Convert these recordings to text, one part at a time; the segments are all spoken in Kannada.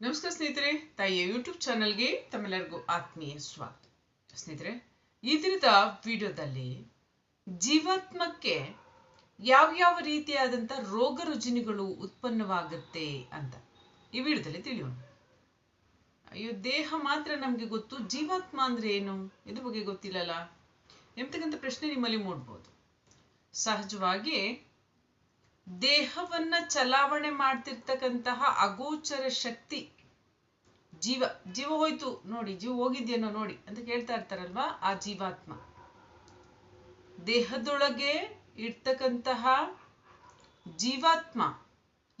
ನಮಸ್ಕಾರ ಸ್ನೇಹಿತರೆ, ತಾಯಿಯ ಯೂಟ್ಯೂಬ್ ಚಾನಲ್ಗೆ ತಮ್ಮೆಲ್ಲರಿಗೂ ಆತ್ಮೀಯ ಸ್ವಾಗತ. ಸ್ನೇಹಿತರೆ, ಈ ದಿನದ ವಿಡಿಯೋದಲ್ಲಿ ಜೀವಾತ್ಮಕ್ಕೆ ಯಾವ್ಯಾವ ರೀತಿಯಾದಂಥ ರೋಗ ರುಜಿನಗಳು ಉತ್ಪನ್ನವಾಗುತ್ತೆ ಅಂತ ಈ ವಿಡಿಯೋದಲ್ಲಿ ತಿಳಿಯೋಣ. ಅಯ್ಯೋ, ದೇಹ ಮಾತ್ರ ನಮಗೆ ಗೊತ್ತು, ಜೀವಾತ್ಮ ಅಂದ್ರೆ ಏನು? ಇದ್ರ ಬಗ್ಗೆ ಗೊತ್ತಿಲ್ಲಲ್ಲ? ಎಂಬತಕ್ಕಂಥ ಪ್ರಶ್ನೆ ನಿಮ್ಮಲ್ಲಿ ಮೂಡ್ಬೋದು. ಸಹಜವಾಗಿ ದೇಹವನ್ನ ಚಲಾವಣೆ ಮಾಡ್ತಿರ್ತಕ್ಕಂತಹ ಅಗೋಚರ ಶಕ್ತಿ ಜೀವ ಜೀವ ಹೋಯ್ತು ನೋಡಿ, ಜೀವ ಹೋಗಿದ್ಯೇನೋ ನೋಡಿ ಅಂತ ಕೇಳ್ತಾ ಇರ್ತಾರಲ್ವಾ ಆ ಜೀವಾತ್ಮ. ದೇಹದೊಳಗೆ ಇರ್ತಕ್ಕಂತಹ ಜೀವಾತ್ಮ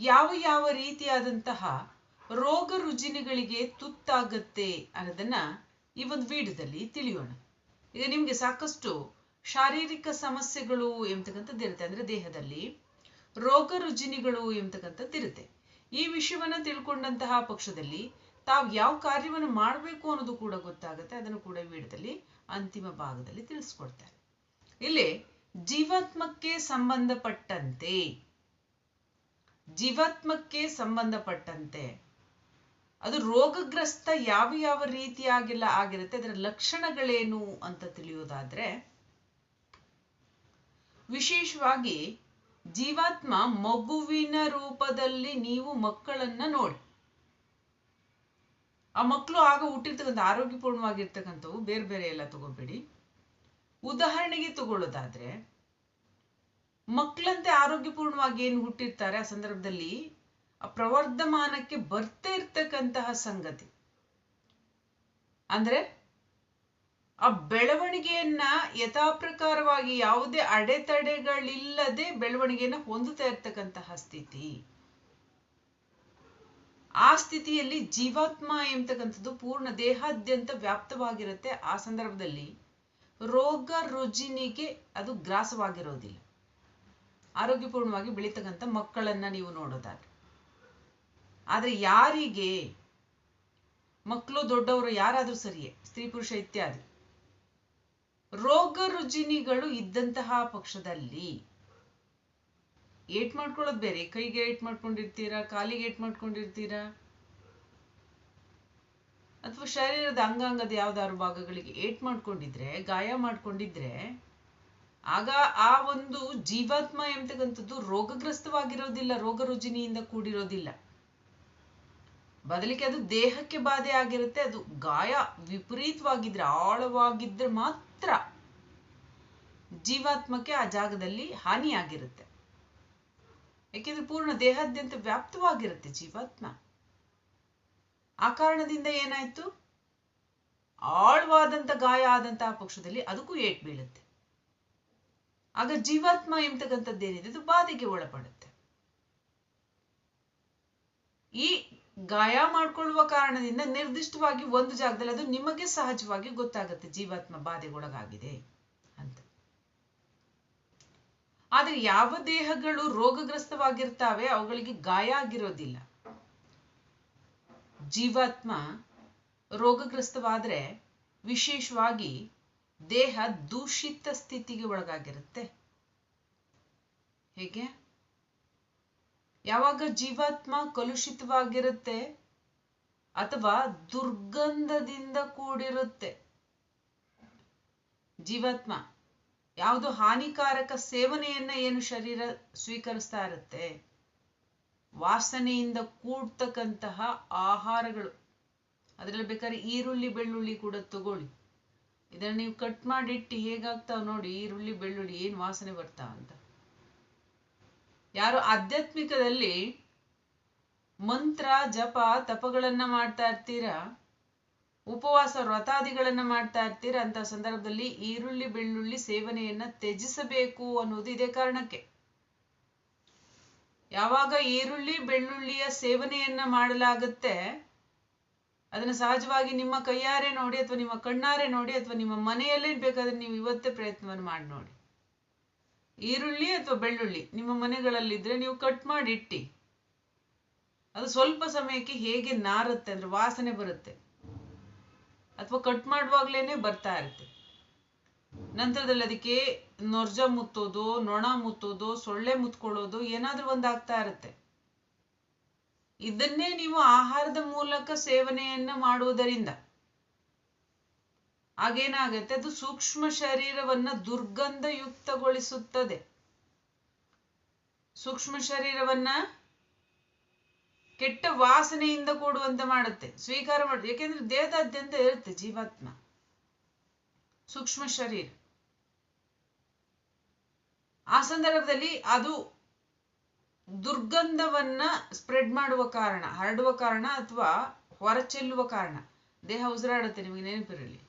ಯಾವ ಯಾವ ರೀತಿಯಾದಂತಹ ರೋಗ ರುಜಿನಗಳಿಗೆ ತುತ್ತಾಗತ್ತೆ ಅನ್ನೋದನ್ನ ಈ ಒಂದು ವಿಡಿಯೋದಲ್ಲಿ ತಿಳಿಯೋಣ. ಈಗ ನಿಮ್ಗೆ ಸಾಕಷ್ಟು ಶಾರೀರಿಕ ಸಮಸ್ಯೆಗಳು ಎಂಬತಕ್ಕಂಥದ್ದು ಇರುತ್ತೆ. ಅಂದ್ರೆ ದೇಹದಲ್ಲಿ ರೋಗ ರುಜಿನಿಗಳು ಎಂಬತಕ್ಕಂಥದ್ದು ಇರುತ್ತೆ ಈ ವಿಷಯವನ್ನ ತಿಳ್ಕೊಂಡಂತಹ ಪಕ್ಷದಲ್ಲಿ ತಾವು ಯಾವ ಕಾರ್ಯವನ್ನು ಮಾಡಬೇಕು ಅನ್ನೋದು ಕೂಡ ಗೊತ್ತಾಗುತ್ತೆ. ಅದನ್ನು ಕೂಡ ವಿಡಿಯೋದಲ್ಲಿ ಅಂತಿಮ ಭಾಗದಲ್ಲಿ ತಿಳಿಸ್ಕೊಡ್ತಾರೆ ಇಲ್ಲಿ ಜೀವಾತ್ಮಕ್ಕೆ ಸಂಬಂಧಪಟ್ಟಂತೆ ಜೀವಾತ್ಮಕ್ಕೆ ಸಂಬಂಧಪಟ್ಟಂತೆ ಅದು ರೋಗಗ್ರಸ್ತ ಯಾವ ಯಾವ ರೀತಿಯಾಗೆಲ್ಲ ಆಗಿರುತ್ತೆ, ಅದರ ಲಕ್ಷಣಗಳೇನು ಅಂತ ತಿಳಿಯೋದಾದ್ರೆ, ವಿಶೇಷವಾಗಿ ಜೀವಾತ್ಮ ಮಗುವಿನ ರೂಪದಲ್ಲಿ ನೀವು ಮಕ್ಕಳನ್ನ ನೋಡಿ. ಆ ಮಕ್ಕಳು ಆಗ ಹುಟ್ಟಿರ್ತಕ್ಕಂಥ, ಆರೋಗ್ಯಪೂರ್ಣವಾಗಿರ್ತಕ್ಕಂಥವು ಬೇರೆ ಬೇರೆ ಎಲ್ಲ ತಗೋಬೇಡಿ. ಉದಾಹರಣೆಗೆ ತಗೊಳ್ಳೋದಾದ್ರೆ, ಮಕ್ಕಳಂತೆ ಆರೋಗ್ಯಪೂರ್ಣವಾಗಿ ಏನು ಹುಟ್ಟಿರ್ತಾರೆ? ಆ ಸಂದರ್ಭದಲ್ಲಿ ಆ ಪ್ರವರ್ಧಮಾನಕ್ಕೆ ಬರ್ತಾ ಇರ್ತಕ್ಕಂತಹ ಸಂಗತಿ. ಅಂದ್ರೆ ಆ ಬೆಳವಣಿಗೆಯನ್ನ ಯಥಾಪ್ರಕಾರವಾಗಿ ಯಾವುದೇ ಅಡೆತಡೆಗಳಿಲ್ಲದೆ ಬೆಳವಣಿಗೆಯನ್ನ ಹೊಂದುತ್ತಾ ಇರ್ತಕ್ಕಂತಹ ಸ್ಥಿತಿ. ಆ ಸ್ಥಿತಿಯಲ್ಲಿ ಜೀವಾತ್ಮ ಎಂಬತಕ್ಕಂಥದ್ದು ಪೂರ್ಣ ದೇಹಾದ್ಯಂತ ವ್ಯಾಪ್ತವಾಗಿರುತ್ತೆ. ಆ ಸಂದರ್ಭದಲ್ಲಿ ರೋಗ ರುಜಿನಿಗೆ ಅದು ಗ್ರಾಸವಾಗಿರೋದಿಲ್ಲ. ಆರೋಗ್ಯಪೂರ್ಣವಾಗಿ ಬೆಳೀತಕ್ಕಂಥ ಮಕ್ಕಳನ್ನ ನೀವು ನೋಡೋದಾದ್ರೆ. ಆದ್ರೆ ಯಾರಿಗೆ? ಮಕ್ಕಳು ದೊಡ್ಡವರು ಯಾರಾದ್ರೂ ಸರಿಯೇ, ಸ್ತ್ರೀ ಪುರುಷ ಇತ್ಯಾದಿ. ರೋಗ ರುಜಿನಿಗಳು ಇದ್ದಂತಹ ಪಕ್ಷದಲ್ಲಿ. ಏಟ್ ಮಾಡ್ಕೊಳ್ಳೋದು ಬೇರೆ. ಕೈಗೆ ಏಟ್ ಮಾಡ್ಕೊಂಡಿರ್ತೀರಾ? ಕಾಲಿಗೆ ಏಟ್ ಮಾಡ್ಕೊಂಡಿರ್ತೀರಾ? ಅಥವಾ ಶರೀರದ ಅಂಗಾಂಗದ ಯಾವ್ದಾದ್ರು ಭಾಗಗಳಿಗೆ ಏಟ್ ಮಾಡ್ಕೊಂಡಿದ್ರೆ, ಗಾಯ ಮಾಡ್ಕೊಂಡಿದ್ರೆ, ಆಗ ಆ ಒಂದು ಜೀವಾತ್ಮ ಎಂತಕ್ಕಂಥದ್ದು ರೋಗಗ್ರಸ್ತವಾಗಿರೋದಿಲ್ಲ, ರೋಗ ರುಜಿನಿಯಿಂದ ಕೂಡಿರೋದಿಲ್ಲ. ಬದಲಿಗೆ ಅದು ದೇಹಕ್ಕೆ ಬಾಧೆ ಆಗಿರುತ್ತೆ, ಅದು ಗಾಯ ವಿಪರೀತವಾಗಿದ್ರೆ, ಆಳವಾಗಿದ್ರೆ ಮಾತ್ರ ಜೀವಾತ್ಮಕ್ಕೆ ಆ ಜಾಗದಲ್ಲಿ ಹಾನಿಯಾಗಿರುತ್ತೆ. ಯಾಕೆಂದ್ರೆ ಪೂರ್ಣ ದೇಹಾದ್ಯಂತ ವ್ಯಾಪ್ತವಾಗಿರುತ್ತೆ ಜೀವಾತ್ಮ. ಆ ಕಾರಣದಿಂದ ಏನಾಯ್ತು? ಆಳವಾದಂತ ಗಾಯ ಆದಂತಹ ಪಕ್ಷದಲ್ಲಿ ಅದಕ್ಕೂ ಏಟ್ ಬೀಳುತ್ತೆ. ಆಗ ಜೀವಾತ್ಮ ಎಂಬತಕ್ಕಂಥದ್ದೇನಿದೆ, ಅದು ಬಾಧೆಗೆ ಒಳಪಡುತ್ತೆ. ಈ ಗಾಯ ಮಾಡ್ಕೊಳ್ಳುವ ಕಾರಣದಿಂದ ನಿರ್ದಿಷ್ಟವಾಗಿ ಒಂದು ಜಾಗದಲ್ಲಿ ಅದು ನಿಮಗೆ ಸಹಜವಾಗಿ ಗೊತ್ತಾಗುತ್ತೆ, ಜೀವಾತ್ಮ ಬಾಧೆಗೊಳಗಾಗಿದೆ ಅಂತ. ಆದ್ರೆ ಯಾವ ದೇಹಗಳು ರೋಗಗ್ರಸ್ತವಾಗಿರ್ತಾವೆ, ಅವುಗಳಿಗೆ ಗಾಯ ಆಗಿರೋದಿಲ್ಲ. ಜೀವಾತ್ಮ ರೋಗಗ್ರಸ್ತವಾದ್ರೆ ವಿಶೇಷವಾಗಿ ದೇಹ ದೂಷಿತ ಸ್ಥಿತಿಗೆ ಒಳಗಾಗಿರುತ್ತೆ. ಹೇಗೆ? ಯಾವಾಗ ಜೀವಾತ್ಮ ಕಲುಷಿತವಾಗಿರುತ್ತೆ ಅಥವಾ ದುರ್ಗಂಧದಿಂದ ಕೂಡಿರುತ್ತೆ. ಜೀವಾತ್ಮ ಯಾವುದು ಹಾನಿಕಾರಕ ಸೇವನೆಯನ್ನ ಏನು ಶರೀರ ಸ್ವೀಕರಿಸ್ತಾ ಇರುತ್ತೆ? ವಾಸನೆಯಿಂದ ಕೂಡ್ತಕ್ಕಂತಹ ಆಹಾರಗಳು. ಅದ್ರಲ್ಲಿ ಬೇಕಾದ್ರೆ ಈರುಳ್ಳಿ, ಬೆಳ್ಳುಳ್ಳಿ ಕೂಡ ತಗೊಳ್ಳಿ. ಇದನ್ನ ನೀವು ಕಟ್ ಮಾಡಿಟ್ಟು ಹೇಗಾಗ್ತಾವ ನೋಡಿ, ಈರುಳ್ಳಿ, ಬೆಳ್ಳುಳ್ಳಿ ಏನ್ ವಾಸನೆ ಬರ್ತಾವ ಅಂತ. ಯಾರು ಆಧ್ಯಾತ್ಮಿಕದಲ್ಲಿ ಮಂತ್ರ, ಜಪ, ತಪಗಳನ್ನ ಮಾಡ್ತಾ ಇರ್ತೀರಾ? ಉಪವಾಸ, ವ್ರತಾದಿಗಳನ್ನ ಮಾಡ್ತಾ ಇರ್ತೀರ? ಅಂತ ಸಂದರ್ಭದಲ್ಲಿ ಈರುಳ್ಳಿ, ಬೆಳ್ಳುಳ್ಳಿ ಸೇವನೆಯನ್ನ ತ್ಯಜಿಸಬೇಕು ಅನ್ನೋದು ಇದೇ ಕಾರಣಕ್ಕೆ. ಯಾವಾಗ ಈರುಳ್ಳಿ, ಬೆಳ್ಳುಳ್ಳಿಯ ಸೇವನೆಯನ್ನ ಮಾಡಲಾಗುತ್ತೆ, ಅದನ್ನ ಸಹಜವಾಗಿ ನಿಮ್ಮ ಕೈಯಾರೆ ನೋಡಿ ಅಥವಾ ನಿಮ್ಮ ಕಣ್ಣಾರೆ ನೋಡಿ ಅಥವಾ ನಿಮ್ಮ ಮನೆಯಲ್ಲೇ ಬೇಕಾದ್ರೆ ನೀವು ಇವತ್ತೇ ಪ್ರಯತ್ನವನ್ನು ಮಾಡಿ ನೋಡಿ. ಈರುಳ್ಳಿ ಅಥವಾ ಬೆಳ್ಳುಳ್ಳಿ? ನಿಮ್ಮ ಮನೆಗಳಲ್ಲಿದ್ರೆ ನೀವು ಕಟ್ ಮಾಡಿ ಇಟ್ಟಿ ಅದು ಸ್ವಲ್ಪ ಸಮಯಕ್ಕೆ ಹೇಗೆ ನಾರುತ್ತೆ ಅಂದ್ರೆ ವಾಸನೆ ಬರುತ್ತೆ. ಅಥವಾ ಕಟ್ ಮಾಡುವಾಗ್ಲೇನೆ ಬರ್ತಾ ಇರುತ್ತೆ. ನಂತರದಲ್ಲಿ ಅದಕ್ಕೆ ನೊರ್ಜ ಮುತ್ತೋದು, ನೊಣ ಮುತ್ತೋದು, ಸೊಳ್ಳೆ ಮುತ್ಕೊಳ್ಳೋದು ಏನಾದ್ರೂ ಒಂದಾಗ್ತಾ ಇರುತ್ತೆ. ಇದನ್ನೇ ನೀವು ಆಹಾರದ ಮೂಲಕ ಸೇವನೆಯನ್ನ ಮಾಡುವುದರಿಂದ. ಆಗೇನಾಗತ್ತೆ? ಅದು ಸೂಕ್ಷ್ಮ ಶರೀರವನ್ನ ದುರ್ಗಂಧಯುಕ್ತಗೊಳಿಸುತ್ತದೆ. ಸೂಕ್ಷ್ಮ ಶರೀರವನ್ನ ಕೆಟ್ಟ ವಾಸನೆಯಿಂದ ಕೂಡುವಂತೆ ಮಾಡುತ್ತೆ. ಸ್ವೀಕಾರ ಮಾಡುತ್ತೆ. ಯಾಕೆಂದ್ರೆ ದೇಹದಾದ್ಯಂತ ಇರುತ್ತೆ ಜೀವಾತ್ಮ. ಸೂಕ್ಷ್ಮ ಶರೀರ. ಆ ಸಂದರ್ಭದಲ್ಲಿ ಅದು ದುರ್ಗಂಧವನ್ನ ಸ್ಪ್ರೆಡ್ ಮಾಡುವ ಕಾರಣ, ಹರಡುವ ಕಾರಣ ಅಥವಾ ಹೊರಚೆಲ್ಲುವ ಕಾರಣ. ದೇಹ ಉಸಿರಾಡುತ್ತೆ ನಿಮಗೆ ನೆನಪಿರಲಿ.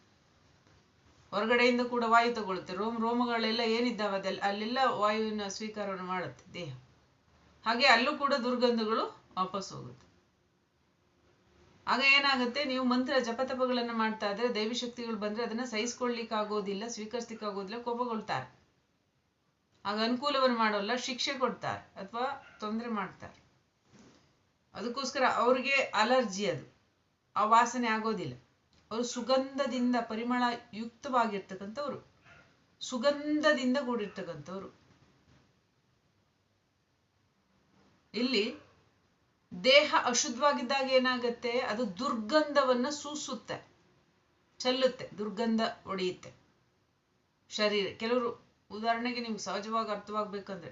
ಹೊರಗಡೆಯಿಂದ ಕೂಡ ವಾಯು ತಗೊಳುತ್ತೆ ರೋಮ್, ರೋಮಗಳೆಲ್ಲ ಏನಿದ್ದಾವೆ ಅದೆಲ್ಲ, ಅಲ್ಲೆಲ್ಲ ವಾಯುವಿನ ಸ್ವೀಕಾರವನ್ನು ಮಾಡುತ್ತೆ ದೇಹ. ಹಾಗೆ ಅಲ್ಲೂ ಕೂಡ ದುರ್ಗಂಧಗಳು ವಾಪಸ್ ಹೋಗುತ್ತೆ. ಆಗ ಏನಾಗುತ್ತೆ? ನೀವು ಮಂತ್ರ, ಜಪತಪಗಳನ್ನು ಮಾಡ್ತಾ ಇದ್ರೆ ದೈವಿ ಶಕ್ತಿಗಳು ಬಂದ್ರೆ ಅದನ್ನ ಸಹಿಸ್ಕೊಳ್ಲಿಕ್ಕೆ ಆಗೋದಿಲ್ಲ ಸ್ವೀಕರಿಸ್ಲಿಕ್ಕೆ ಆಗೋದಿಲ್ಲ ಕೋಪಗೊಳ್ತಾರೆ. ಆಗ ಅನುಕೂಲವನ್ನು ಮಾಡೋಲ್ಲ, ಶಿಕ್ಷೆ ಕೊಡ್ತಾರೆ ಅಥವಾ ತೊಂದರೆ ಮಾಡ್ತಾರೆ. ಅದಕ್ಕೋಸ್ಕರ ಅವ್ರಿಗೆ ಅಲರ್ಜಿ ಅದು. ಆ ವಾಸನೆ ಆಗೋದಿಲ್ಲ. ಅವರು ಸುಗಂಧದಿಂದ ಪರಿಮಳ ಯುಕ್ತವಾಗಿರ್ತಕ್ಕಂಥವ್ರು. ಸುಗಂಧದಿಂದ ಕೂಡಿರ್ತಕ್ಕಂಥವ್ರು. ಇಲ್ಲಿ ದೇಹ ಅಶುದ್ಧವಾಗಿದ್ದಾಗ ಏನಾಗತ್ತೆ? ಅದು ದುರ್ಗಂಧವನ್ನ ಸೂಸುತ್ತೆ, ಚೆಲ್ಲುತ್ತೆ, ದುರ್ಗಂಧ ಒಡೆಯುತ್ತೆ. ಶರೀರ, ಕೆಲವರು ಉದಾಹರಣೆಗೆ ನಿಮ್ಗೆ ಸಹಜವಾಗಿ ಅರ್ಥವಾಗ್ಬೇಕಂದ್ರೆ,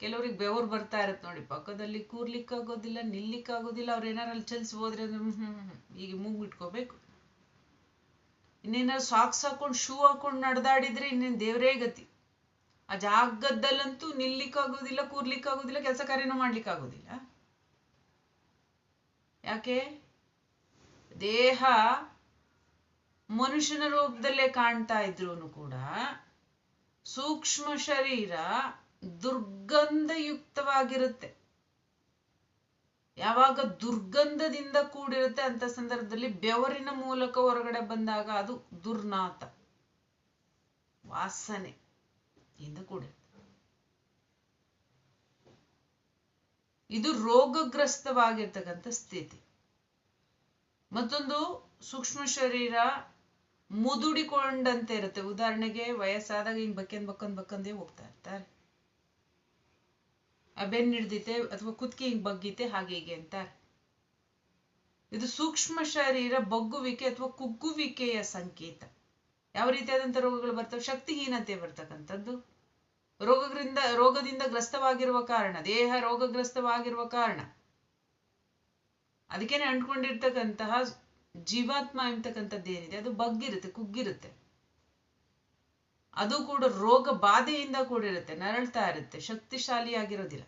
ಕೆಲವ್ರಿಗೆ ಬೆವರು ಬರ್ತಾ ಇರತ್ತೆ ನೋಡಿ, ಪಕ್ಕದಲ್ಲಿ ಕೂರ್ಲಿಕ್ಕಾಗೋದಿಲ್ಲ, ನಿಲ್ಲಿಕ್ಕಾಗೋದಿಲ್ಲ, ಅವ್ರು ಏನಾರಲ್ಲಿ ಚಲಿಸ್ಬೋದ್ರೆ ಅಂದ್ರೆ ಹ್ಮ್ ಹ್ಮ್ ಹ್ಮ್ ಈಗ ಮೂಗು ಇನ್ನೇನಾದ್ರು ಸಾಕ್ಸ್ ಹಾಕೊಂಡು ಶೂ ಹಾಕೊಂಡು ನಡೆದಾಡಿದ್ರೆ ಇನ್ನೇನು ದೇವರೇ ಗತಿ. ಆ ಜಾಗದಲ್ಲಂತೂ ನಿಲ್ಲಿಕ್ಕಾಗೋದಿಲ್ಲ, ಕೂರ್ಲಿಕ್ಕಾಗೋದಿಲ್ಲ, ಕೆಲಸ ಕಾರ್ಯನೂ ಮಾಡ್ಲಿಕ್ಕಾಗೋದಿಲ್ಲ. ಯಾಕೆ? ದೇಹ ಮನುಷ್ಯನ ರೂಪದಲ್ಲೇ ಕಾಣ್ತಾ ಇದ್ರು ಕೂಡ ಸೂಕ್ಷ್ಮ ಶರೀರ ದುರ್ಗಂಧಯುಕ್ತವಾಗಿರುತ್ತೆ. ಯಾವಾಗ ದುರ್ಗಂಧದಿಂದ ಕೂಡಿರುತ್ತೆ ಅಂತ ಸಂದರ್ಭದಲ್ಲಿ ಬೆವರಿನ ಮೂಲಕ ಹೊರಗಡೆ ಬಂದಾಗ ಅದು ದುರ್ನಾತ. ವಾಸನೆ ಇಂದ ಕೂಡಿರುತ್ತೆ. ಇದು ರೋಗಗ್ರಸ್ತವಾಗಿರ್ತಕ್ಕಂಥ ಸ್ಥಿತಿ. ಮತ್ತೊಂದು ಸೂಕ್ಷ್ಮ ಶರೀರ ಮುದುಡಿಕೊಂಡಂತೆ ಇರುತ್ತೆ. ಉದಾಹರಣೆಗೆ ವಯಸ್ಸಾದಾಗ ಹಿಂಗ್ ಬಕ್ಕಂದ್ ಬಕ್ಕಂದ್ ಬಕ್ಕಂದೇ ಹೋಗ್ತಾ ಇರ್ತಾರೆ. ಆ ಬೆನ್ ಹಿಡ್ದಿತೆ ಅಥವಾ ಕುತ್ತಿಗೆ ಹಿಂಗೆ ಬಗ್ಗಿತೆ ಹಾಗೆ ಹೀಗೆ ಅಂತ. ಇದು ಸೂಕ್ಷ್ಮ ಶರೀರ ಬಗ್ಗುವಿಕೆ ಅಥವಾ ಕುಗ್ಗುವಿಕೆಯ ಸಂಕೇತ. ಯಾವ ರೀತಿಯಾದಂತ ರೋಗಗಳು ಬರ್ತವೆ? ಶಕ್ತಿಹೀನತೆ ಬರ್ತಕ್ಕಂಥದ್ದು. ರೋಗಗಳಿಂದ ರೋಗದಿಂದ ಗ್ರಸ್ತವಾಗಿರುವ ಕಾರಣ, ದೇಹ ರೋಗಗ್ರಸ್ತವಾಗಿರುವ ಕಾರಣ. ಅದಕ್ಕೇನೆ ಅಂಟ್ಕೊಂಡಿರ್ತಕ್ಕಂತಹ ಜೀವಾತ್ಮ ಎಂಬತಕ್ಕಂಥದ್ದು ಏನಿದೆ ಅದು ಬಗ್ಗಿರುತ್ತೆ, ಕುಗ್ಗಿರುತ್ತೆ. ಅದು ಕೂಡ ರೋಗ ಬಾಧೆಯಿಂದ ಕೂಡಿರುತ್ತೆ, ನರಳ್ತಾ ಇರುತ್ತೆ, ಶಕ್ತಿಶಾಲಿಯಾಗಿರೋದಿಲ್ಲ.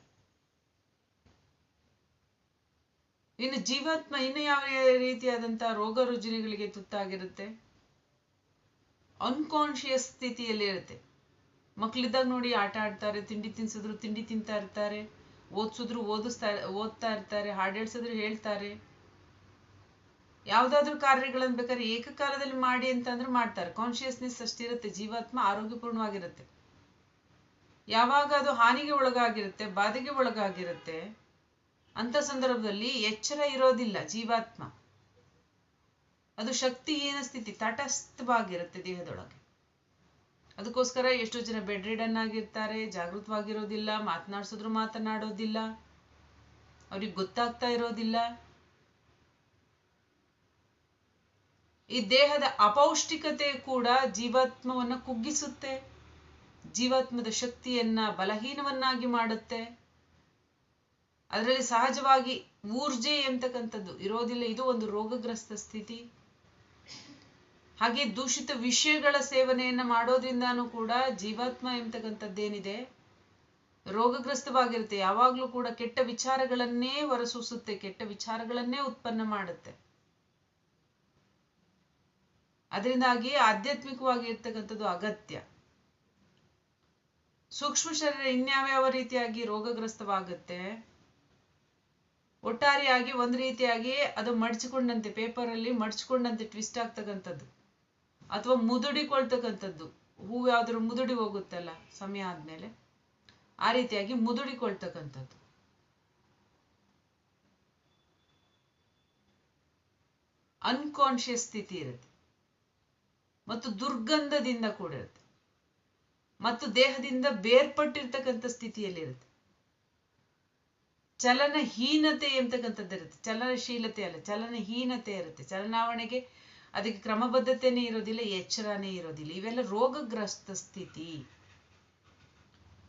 ಇನ್ನು ಜೀವಾತ್ಮ ಇನ್ನು ಯಾವ ರೀತಿಯಾದಂತಹ ರೋಗ ರುಜಿನಗಳಿಗೆ ತುತ್ತಾಗಿರುತ್ತೆ? ಅನ್ಕಾನ್ಶಿಯಸ್ ಸ್ಥಿತಿಯಲ್ಲಿ ಇರುತ್ತೆ. ಮಕ್ಳಿದ್ದಾಗ ನೋಡಿ ಆಟ ಆಡ್ತಾರೆ, ತಿಂಡಿ ತಿನ್ಸಿದ್ರು, ತಿಂಡಿ ತಿಂತಾ ಇರ್ತಾರೆ, ಓದ್ಸಿದ್ರು, ಓದಿಸ್ತಾ, ಓದ್ತಾ ಇರ್ತಾರೆ, ಹಾಡು ಹೇಳ್ಸಿದ್ರು ಹೇಳ್ತಾರೆ. ಯಾವ್ದಾದ್ರು ಕಾರ್ಯಗಳನ್ನ ಬೇಕಾದ್ರೆ ಏಕಕಾಲದಲ್ಲಿ ಮಾಡಿ ಅಂತಂದ್ರೆ ಮಾಡ್ತಾರೆ. ಕಾನ್ಶಿಯಸ್ನೆಸ್ ಅಷ್ಟಿರುತ್ತೆ, ಜೀವಾತ್ಮ ಆರೋಗ್ಯಪೂರ್ಣವಾಗಿರುತ್ತೆ. ಯಾವಾಗ ಅದು ಹಾನಿಗೆ ಒಳಗಾಗಿರುತ್ತೆ, ಬಾಧೆಗೆ ಒಳಗಾಗಿರುತ್ತೆ, ಅಂತ ಸಂದರ್ಭದಲ್ಲಿ ಎಚ್ಚರ ಇರೋದಿಲ್ಲ ಜೀವಾತ್ಮ. ಅದು ಶಕ್ತಿ ಏನ ಸ್ಥಿತಿ, ತಟಸ್ಥವಾಗಿರುತ್ತೆ ದೇಹದೊಳಗೆ. ಅದಕ್ಕೋಸ್ಕರ ಎಷ್ಟೋ ಜನ ಬೆಡ್ ರಿಡನ್ ಆಗಿರ್ತಾರೆ, ಜಾಗೃತವಾಗಿರೋದಿಲ್ಲ, ಮಾತನಾಡ್ಸಿದ್ರು ಮಾತನಾಡೋದಿಲ್ಲ, ಅವ್ರಿಗೆ ಗೊತ್ತಾಗ್ತಾ ಇರೋದಿಲ್ಲ. ಈ ದೇಹದ ಅಪೌಷ್ಟಿಕತೆ ಕೂಡ ಜೀವಾತ್ಮವನ್ನ ಕುಗ್ಗಿಸುತ್ತೆ, ಜೀವಾತ್ಮದ ಶಕ್ತಿಯನ್ನ ಬಲಹೀನವನ್ನಾಗಿ ಮಾಡುತ್ತೆ. ಅದರಲ್ಲಿ ಸಹಜವಾಗಿ ಊರ್ಜೆ ಎಂತಕ್ಕಂಥದ್ದು ಇರೋದಿಲ್ಲ, ಇದು ಒಂದು ರೋಗಗ್ರಸ್ತ ಸ್ಥಿತಿ. ಹಾಗೆ ದೂಷಿತ ವಿಷಯಗಳ ಸೇವನೆಯನ್ನ ಮಾಡೋದ್ರಿಂದಾನು ಕೂಡ ಜೀವಾತ್ಮ ಎಂತಕ್ಕಂಥದ್ದೇನಿದೆ, ರೋಗಗ್ರಸ್ತವಾಗಿರುತ್ತೆ. ಯಾವಾಗ್ಲೂ ಕೂಡ ಕೆಟ್ಟ ವಿಚಾರಗಳನ್ನೇ ಹೊರಸೂಸುತ್ತೆ, ಕೆಟ್ಟ ವಿಚಾರಗಳನ್ನೇ ಉತ್ಪನ್ನ ಮಾಡುತ್ತೆ. ಅದರಿಂದಾಗಿ ಆಧ್ಯಾತ್ಮಿಕವಾಗಿ ಇರ್ತಕ್ಕಂಥದ್ದು ಅಗತ್ಯ. ಸೂಕ್ಷ್ಮ ಶರೀರ ಇನ್ಯಾವ್ಯಾವ ರೀತಿಯಾಗಿ ರೋಗಗ್ರಸ್ತವಾಗುತ್ತೆ? ಒಟ್ಟಾರೆಯಾಗಿ ಒಂದು ರೀತಿಯಾಗಿ ಅದು ಮಡ್ಚಿಕೊಂಡಂತೆ ಪೇಪರಲ್ಲಿ ಮಡ್ಚಿಕೊಂಡಂತೆ ಟ್ವಿಸ್ಟ್ ಆಗ್ತಕ್ಕಂಥದ್ದು. ಅಥವಾ ಮುದುಡಿಕೊಳ್ತಕ್ಕಂಥದ್ದು. ಹೂವು ಯಾವ್ದಾದ್ರು ಮುದುಡಿ ಹೋಗುತ್ತಲ್ಲ, ಸಮಯ ಆದ್ಮೇಲೆ? ಆ ರೀತಿಯಾಗಿ ಮುದುಡಿಕೊಳ್ತಕ್ಕಂಥದ್ದು. ಅನ್ಕಾನ್ಶಿಯಸ್ ಸ್ಥಿತಿ ಇರುತ್ತೆ. ಮತ್ತು ದುರ್ಗಂಧದಿಂದ ಕೂಡಿರುತ್ತೆ. ಮತ್ತು ದೇಹದಿಂದ ಬೇರ್ಪಟ್ಟಿರ್ತಕ್ಕಂಥ ಸ್ಥಿತಿಯಲ್ಲಿರುತ್ತೆ. ಚಲನಹೀನತೆ ಇರುತ್ತೆ. ಚಲನಶೀಲತೆ ಅಲ್ಲ, ಚಲನಹೀನತೆ ಇರುತ್ತೆ. ಚಲನಾವಣೆಗೆ ಅದಕ್ಕೆ ಕ್ರಮಬದ್ಧತೆನೇ ಇರೋದಿಲ್ಲ, ಎಚ್ಚರನೇ ಇರೋದಿಲ್ಲ. ಇವೆಲ್ಲ ರೋಗಗ್ರಸ್ತ ಸ್ಥಿತಿ.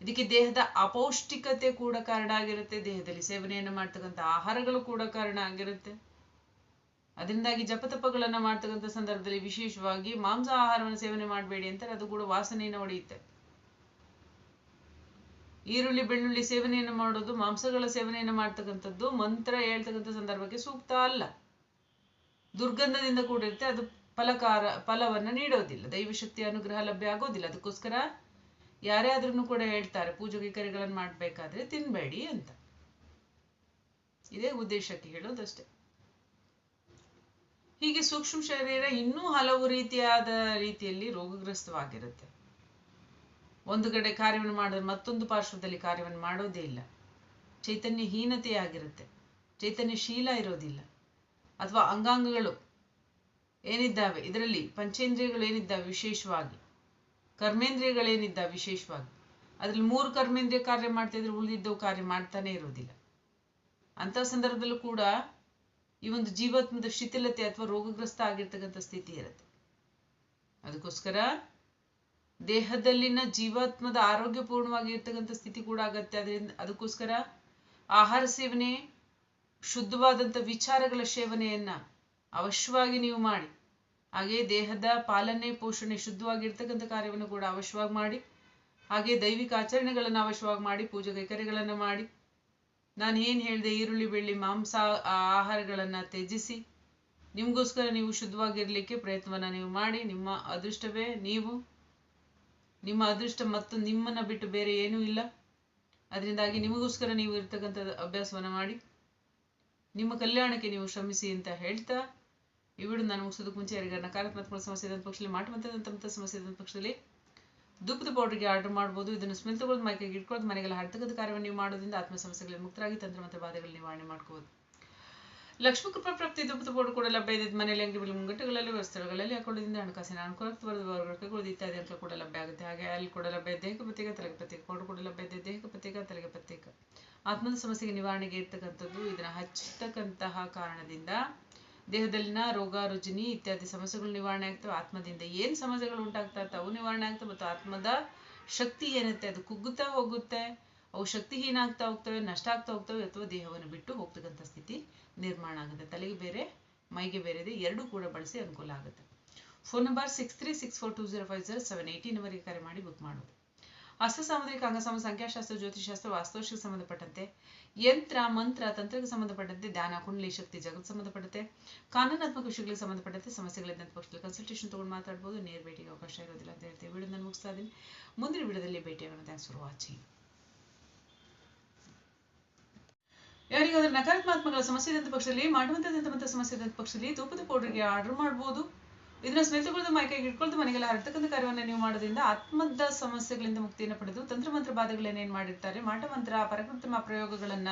ಇದಕ್ಕೆ ದೇಹದ ಅಪೌಷ್ಟಿಕತೆ ಕೂಡ ಕಾರಣ ಆಗಿರುತ್ತೆ. ದೇಹದಲ್ಲಿ ಸೇವನೆಯನ್ನು ಮಾಡ್ತಕ್ಕಂಥ ಆಹಾರಗಳು ಕೂಡ ಕಾರಣ ಆಗಿರುತ್ತೆ. ಅದರಿಂದಾಗಿ ಜಪತಪಗಳನ್ನ ಮಾಡ್ತಕ್ಕಂಥ ಸಂದರ್ಭದಲ್ಲಿ ವಿಶೇಷವಾಗಿ ಮಾಂಸ ಆಹಾರವನ್ನು ಸೇವನೆ ಮಾಡಬೇಡಿ ಅಂತಾರೆ, ಅದು ಕೂಡ ವಾಸನೆಯನ್ನು ಹೊಡೆಯುತ್ತೆ ಈರುಳ್ಳಿ, ಬೆಳ್ಳುಳ್ಳಿ ಸೇವನೆಯನ್ನು ಮಾಡೋದು, ಮಾಂಸಗಳ ಸೇವನೆಯನ್ನು ಮಾಡ್ತಕ್ಕಂಥದ್ದು ಮಂತ್ರ ಹೇಳ್ತಕ್ಕಂಥ ಸಂದರ್ಭಕ್ಕೆ ಸೂಕ್ತ ಅಲ್ಲ. ದುರ್ಗಂಧದಿಂದ ಕೂಡಿರುತ್ತೆ, ಅದು ಫಲಕಾರ, ಫಲವನ್ನ ನೀಡೋದಿಲ್ಲ ದೈವಶಕ್ತಿಯ ಅನುಗ್ರಹ ಲಭ್ಯ ಆಗೋದಿಲ್ಲ. ಅದಕ್ಕೋಸ್ಕರ ಯಾರೇ ಆದ್ರೂ ಕೂಡ ಹೇಳ್ತಾರೆ, ಪೂಜೆಗೆ ಕೈಕರ್ಯಗಳನ್ನು ಮಾಡ್ಬೇಕಾದ್ರೆ ತಿನ್ಬೇಡಿ ಅಂತ. ಇದೇ ಉದ್ದೇಶಕ್ಕೆ ಹೇಳೋದಷ್ಟೇ. ಹೀಗೆ ಸೂಕ್ಷ್ಮ ಶರೀರ ಇನ್ನೂ ಹಲವು ರೀತಿಯಾದ ರೀತಿಯಲ್ಲಿ ರೋಗಗ್ರಸ್ತವಾಗಿರುತ್ತೆ. ಒಂದು ಕಡೆ ಕಾರ್ಯವನ್ನು ಮಾಡಿದ್ರೆ ಮತ್ತೊಂದು ಪಾರ್ಶ್ವದಲ್ಲಿ ಕಾರ್ಯವನ್ನು ಮಾಡೋದೇ ಇಲ್ಲ. ಚೈತನ್ಯ ಹೀನತೆಯಾಗಿರುತ್ತೆ ಚೈತನ್ಯ ಶೀಲ ಇರೋದಿಲ್ಲ. ಅಥವಾ ಅಂಗಾಂಗಗಳು ಏನಿದ್ದಾವೆ, ಇದರಲ್ಲಿ ಪಂಚೇಂದ್ರಿಯಗಳು ಏನಿದ್ದಾವೆ ವಿಶೇಷವಾಗಿ, ಕರ್ಮೇಂದ್ರಿಯಗಳೇನಿದ್ದಾವೆ ವಿಶೇಷವಾಗಿ. ಅದ್ರಲ್ಲಿ ಮೂರು ಕರ್ಮೇಂದ್ರಿಯ ಕಾರ್ಯ ಮಾಡ್ತಿದ್ರೆ ಉಳಿದಿದ್ದವು ಕಾರ್ಯ ಮಾಡ್ತಾನೆ ಇರೋದಿಲ್ಲ. ಅಂತ ಸಂದರ್ಭದಲ್ಲೂ ಕೂಡ ಈ ಒಂದು ಜೀವಾತ್ಮದ ಶಿಥಿಲತೆ ಅಥವಾ ರೋಗಗ್ರಸ್ತ ಆಗಿರ್ತಕ್ಕಂಥ ಸ್ಥಿತಿ ಇರುತ್ತೆ. ಅದಕ್ಕೋಸ್ಕರ ದೇಹದಲ್ಲಿನ ಜೀವಾತ್ಮದ ಆರೋಗ್ಯಪೂರ್ಣವಾಗಿರ್ತಕ್ಕಂಥ ಸ್ಥಿತಿ ಕೂಡ ಆಗತ್ತೆ. ಅದರಿಂದ ಅದಕ್ಕೋಸ್ಕರ ಆಹಾರ ಸೇವನೆ, ಶುದ್ಧವಾದಂಥ ವಿಚಾರಗಳ ಸೇವನೆಯನ್ನ ಅವಶ್ಯವಾಗಿ ನೀವು ಮಾಡಿ. ಹಾಗೆ ದೇಹದ ಪಾಲನೆ, ಪೋಷಣೆ ಶುದ್ಧವಾಗಿರ್ತಕ್ಕಂಥ ಕಾರ್ಯವನ್ನು ಕೂಡ ಅವಶ್ಯವಾಗಿ ಮಾಡಿ. ಹಾಗೆ ದೈವಿಕ ಆಚರಣೆಗಳನ್ನು ಅವಶ್ಯವಾಗಿ ಮಾಡಿ, ಪೂಜೆ ಕೈಕರ್ಯಗಳನ್ನು ಮಾಡಿ. ನಾನು ಏನು ಹೇಳಿದೆ ಈರುಳ್ಳಿ, ಬೆಳ್ಳಿ, ಮಾಂಸ ಆಹಾರಗಳನ್ನು ತ್ಯಜಿಸಿ, ನಿಮಗೋಸ್ಕರ ನೀವು ಶುದ್ಧವಾಗಿರಲಿಕ್ಕೆ ಪ್ರಯತ್ನವನ್ನು ನೀವು ಮಾಡಿ, ನಿಮ್ಮ ಅದೃಷ್ಟವೇ ನೀವು. ನಿಮ್ಮ ಅದೃಷ್ಟ ಮತ್ತು ನಿಮ್ಮನ್ನು ಬಿಟ್ಟು ಬೇರೆ ಏನೂ ಇಲ್ಲ. ಅದರಿಂದಾಗಿ ನಿಮಗೋಸ್ಕರ ನೀವು ಇರ್ತಕ್ಕಂಥ ಅಭ್ಯಾಸವನ್ನು ಮಾಡಿ. ನಿಮ್ಮ ಕಲ್ಯಾಣಕ್ಕೆ ನೀವು ಶ್ರಮಿಸಿ ಅಂತ ಹೇಳ್ತಾ ಇವಿಡು ನಾನು ಮುಗಿಸೋದಕ್ಕೆ ಮುಂಚೆ ಯಾರಿಗಾರ ನಕಾರಾತ್ಮಕ ಸಮಸ್ಯೆ ಇದ್ದಂಥ ಪಕ್ಷದಲ್ಲಿ ಮಾಟಮಂತದಂಥ ಸಮಸ್ಯೆ ಪಕ್ಷದಲ್ಲಿ ಧೂಪದ ಪೌಡರ್ಗೆ ಆರ್ಡರ್ ಮಾಡ್ಬೋದು. ಇದನ್ನು ಸ್ಮೆಲ್ ತಗೊಳ್ಳೋದು ಮೈಕೈಗೆ ಇಟ್ಕೊಳ್ಳೋದು ಮನೆಗೆಲ್ಲ ಹರ್ತಕ್ಕದ ಕಾರ್ಯವನ್ನು ನೀವು ಮಾಡೋದ್ರಿಂದ ಆತ್ಮ ಸಮಸ್ಯೆಗಳಿಗೆ ಮುಕ್ತರಾಗಿ ತಂತ್ರ ಮತ್ತು ಬಾಧೆಗಳು ನಿವಾರಣೆ ಮಾಡ್ಕೋಬೋದು. ಲಕ್ಷ್ಮೀ ಕೃಪಾ ಪ್ರಾಪ್ತಿ ಧೂಪದ ಪೌಡರ್ ಕೂಡ ಲಭ್ಯ ಇದೆ. ಮನೆಯಲ್ಲಿ ಅಂಗಡಿ ಮುಂಗಟ್ಟುಗಳಲ್ಲಿ ಸ್ಥಳಗಳಲ್ಲಿ ಹಾಕೊಳ್ಳೋದ್ರಿಂದ ಹಣಕಾಸಿನ ಅನುಕೂಲಕ್ಕೆ ಬರೆದ ವರ್ಗಗಳು ಇತ್ಯಾದಿ ಅಂತ ಕೂಡ ಲಭ್ಯ ಆಗುತ್ತೆ. ಹಾಗೆ ಅಲ್ಲಿ ಕೂಡ ಲಭ್ಯ ದೇಹಕ್ಕೆ ಪ್ರತ್ಯೇಕ, ತಲೆಗೆ ಪ್ರತ್ಯೇಕ ಪೌಡರ್ ಕೂಡ ಲಭ್ಯ ಇದೆ. ದೇಹಕ್ಕೆ ಪ್ರತ್ಯೇಕ, ತಲೆಗೆ ಪ್ರತ್ಯೇಕ. ಆತ್ಮದ ಸಮಸ್ಯೆಗೆ ನಿವಾರಣೆಗೆ ಇರ್ತಕ್ಕಂಥದ್ದು ಇದನ್ನು ಹಚ್ಚತಕ್ಕಂತಹ ಕಾರಣದಿಂದ ದೇಹದಲ್ಲಿನ ರೋಗ, ರುಜಿನಿ ಇತ್ಯಾದಿ ಸಮಸ್ಯೆಗಳು ನಿವಾರಣೆ ಆಗ್ತವೆ. ಆತ್ಮದಿಂದ ಏನು ಸಮಸ್ಯೆಗಳು ಉಂಟಾಗ್ತಾ ಅವು ನಿವಾರಣೆ ಆಗ್ತವೆ ಮತ್ತು ಆತ್ಮದ ಶಕ್ತಿ ಏನಿರುತ್ತೆ ಅದು ಕುಗ್ಗುತ್ತಾ ಹೋಗುತ್ತೆ. ಅವು ಶಕ್ತಿಹೀನ ಆಗ್ತಾ ಹೋಗ್ತವೆ, ನಷ್ಟ ಆಗ್ತಾ ಹೋಗ್ತವೆ ಅಥವಾ ದೇಹವನ್ನು ಬಿಟ್ಟು ಹೋಗ್ತಕ್ಕಂಥ ಸ್ಥಿತಿ ನಿರ್ಮಾಣ ಆಗುತ್ತೆ. ತಲೆಗೆ ಬೇರೆ, ಮೈಗೆ ಬೇರೆ ಇದೆ ಎರಡೂ ಕೂಡ ಬಳಸಿ ಅನುಕೂಲ ಆಗುತ್ತೆ. Phone number six three six four two zero five zero seven ಏಯ್ಟೀನ್ವರೆಗೆ ಕರೆ ಮಾಡಿ ಬುಕ್ ಮಾಡೋದು. ಹಸ್ತ ಸಾಮುದ್ರಿಕ ಅಂಗಸಮ ಸಂಖ್ಯಾಶಾಸ್ತ್ರ ಜ್ಯೋತಿಷಾಸ್ತ್ರ ವಾಸ್ತುಶಕ್ಕೆ ಸಂಬಂಧಪಟ್ಟಂತೆ. ಯಂತ್ರ, ಮಂತ್ರ, ತಂತ್ರಕ್ಕೆ ಸಂಬಂಧಪಟ್ಟಂತೆ ಧ್ಯಾನ, ಕುಂಡಲಿ, ಶಕ್ತಿ ಜಗತ್ ಸಂಬಂಧಪಟ್ಟಂತೆ. ಕಾನೂನಾತ್ಮಕ ವಿಷಯಗಳಿಗೆ ಸಂಬಂಧಪಟ್ಟಂತೆ ಸಮಸ್ಯೆಗಳಿದ್ದಂಥ ಪಕ್ಷದಲ್ಲಿ ಕನ್ಸಲ್ಟೇಷನ್ ತಗೊಂಡು ಮಾತಾಡ್ಬೋದು. ನೇರ ಭೇಟಿಗೆ ಅವಕಾಶ ಇರೋದಿಲ್ಲ ಅಂತ ಹೇಳ್ತೀವಿ. ವಿಡಿಯೋ ನಾನು ಮುಗಿಸ್ತಾ ಇದ್ದೀನಿ. ಮುಂದಿನ ವಿಡಿಯೋದಲ್ಲಿ ಭೇಟಿಯಾಗೋಣ ಥ್ಯಾಂಕ್ಸ್ ಫಾರ್ ವಾಚಿಂಗ್ ಯಾರಿಗಾದ್ರೂ ನಕಾರಾತ್ಮಕಗಳ ಸಮಸ್ಯೆ ಇದ್ದಂಥ ಪಕ್ಷದಲ್ಲಿ, ಮಾಡುವಂಥದ್ದಂಥ ಸಮಸ್ಯೆ ಇದ್ದಂಥ ಪಕ್ಷದಲ್ಲಿ ತೂಪದ ಪೌಡರ್ಗೆ ಆರ್ಡರ್ ಮಾಡ್ಬೋದು. ಇದನ್ನ ಸ್ಮೆಲ್ ಮೈ ಕೈಗೆ ಇಟ್ಕೊಳ್ದು ಮನೆಗೆಲ್ಲ ಹರಡ್ತಕ್ಕಂಥ ಕಾರ್ಯವನ್ನು ನೀವು ಮಾಡೋದ್ರಿಂದ ಆತ್ಮದ ಸಮಸ್ಯೆಗಳಿಂದ ಮುಕ್ತಿಯನ್ನು ಪಡೆದು ತಂತ್ರಮಂತ್ರ ಬಾಧೆಗಳನ್ನ ಏನ್ ಮಾಡಿರ್ತಾರೆ ಮಾಟಮಂತ್ರ ಪರಕೃತಮ ಪ್ರಯೋಗಗಳನ್ನ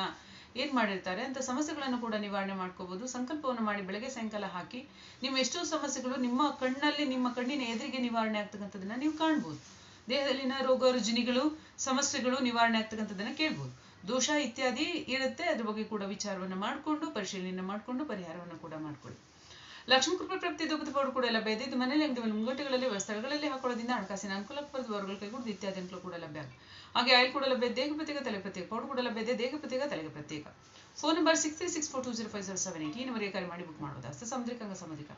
ಏನ್ ಮಾಡಿರ್ತಾರೆ, ಅಂತ ಸಮಸ್ಯೆಗಳನ್ನು ಕೂಡ ನಿವಾರಣೆ ಮಾಡ್ಕೋಬಹುದು ಸಂಕಲ್ಪವನ್ನು ಮಾಡಿ ಬೆಳಗ್ಗೆ ಸಾಯಂಕಾಲ ಹಾಕಿ ನಿಮ್ಮ ಎಷ್ಟೋ ಸಮಸ್ಯೆಗಳು ನಿಮ್ಮ ಕಣ್ಣಲ್ಲಿ, ನಿಮ್ಮ ಕಣ್ಣಿನ ಎದುರಿಗೆ ನಿವಾರಣೆ ಆಗ್ತಕ್ಕಂಥದನ್ನ ನೀವು ಕಾಣ್ಬೋದು. ದೇಹದಲ್ಲಿನ ರೋಗ ರುಜಿನಿಗಳು, ಸಮಸ್ಯೆಗಳು ನಿವಾರಣೆ ಆಗ್ತಕ್ಕಂಥದನ್ನ ಕೇಳ್ಬೋದು. ದೋಷ ಇತ್ಯಾದಿ ಇರುತ್ತೆ, ಅದ್ರ ಬಗ್ಗೆ ಕೂಡ ವಿಚಾರವನ್ನ ಮಾಡಿಕೊಂಡು ಪರಿಶೀಲನೆ ಮಾಡಿಕೊಂಡು, ಪರಿಹಾರವನ್ನು ಕೂಡ ಮಾಡ್ಕೊಳ್ಳಿ. ಲಕ್ಷ್ಮೀ ಕೃಪಾ ಪ್ರಾಪ್ತಿ ಪೌಡರ್ ಕೂಡ ಲಭ್ಯ. ಇದೆ ಮನೆಯಲ್ಲಿ ಅಂಗಡಿ ಮುಂಗಟ್ಟುಗಳಲ್ಲಿ ಸ್ಥಳಗಳಲ್ಲಿ ಹಾಕೊಳ್ಳೋದ್ರಿಂದ ಹಣಕಾಸಿನ ಅನುಕೂಲ ಬರೆದು ವರ್ಗಗಳ ಕೈಗೂಡಿದ ಇತ್ಯಾದಿ ಅನುಕೂಲ ಕೂಡ ಲಭ್ಯ. ಹಾಗೆ ಆಯಿಲ್ ಕೂಡ ಲಭ್ಯ, ದೇಹ ಪ್ರತ್ಯೇಕ, ತಲೆ ಪ್ರತ್ಯೇಕ, ಪೌಡರ್ ಕೂಡ ಲಭ್ಯ ಇದೆ ದೇಹ ಪ್ರತ್ಯೇಕ, ತಲೆಗೆ ಪ್ರತ್ಯೇಕ. Phone number six three six four two zero five zero seven eight ಈ ನಂಬರ್ಗೆ ಕರೆ ಮಾಡಿ ಬುಕ್ ಮಾಡೋದು ಹಸ್ತ ಸಾಮುದ್ರಿಕ ಸಾಮುದ್ರಿಕ.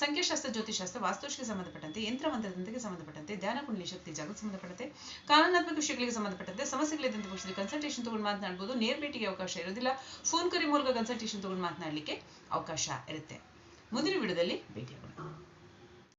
ಸಂಖ್ಯಾಶಾಸ್ತ್ರ, ಜ್ಯೋತಿಶಾಸ್ತ್ರ ವಾಸ್ತುಶಕ್ಕೆ ಸಂಬಂಧಪಟ್ಟಂತೆ, ಯಂತ್ರ ಮಂತ್ರದಂತೆ ಸಂಬಂಧಪಟ್ಟಂತೆ, ಧ್ಯಾನ ಕುಂಡಲಿ ಶಕ್ತಿ ಜಾಗೃತಿ ಸಂಬಂಧಪಟ್ಟಂತೆ, ಕಾನೂನಾತ್ಮಕ ವಿಷಯಗಳಿಗೆ ಸಂಬಂಧಪಟ್ಟಂತೆ ಸಮಸ್ಯೆಗಳಿದ್ದಂತೆ ಪಕ್ಷದಲ್ಲಿ ಕನ್ಸಲ್ಟೇಷನ್ ತಗೊಂಡು ಮಾತನಾಡಬಹುದು ನೇರ ಭೇಟಿಗೆ ಅವಕಾಶ ಇರೋದಿಲ್ಲ ಫೋನ್ ಕರೆ ಮೂಲಕ ಕನ್ಸಲ್ಟೇಷನ್ ತಗೊಂಡು ಮಾತನಾಡಲಿಕ್ಕೆ ಅವಕಾಶ ಇರುತ್ತೆ. ಮುಂದಿನ ವಿಡಿಯೋದಲ್ಲಿ ಭೇಟಿಯಾಗೋಣ.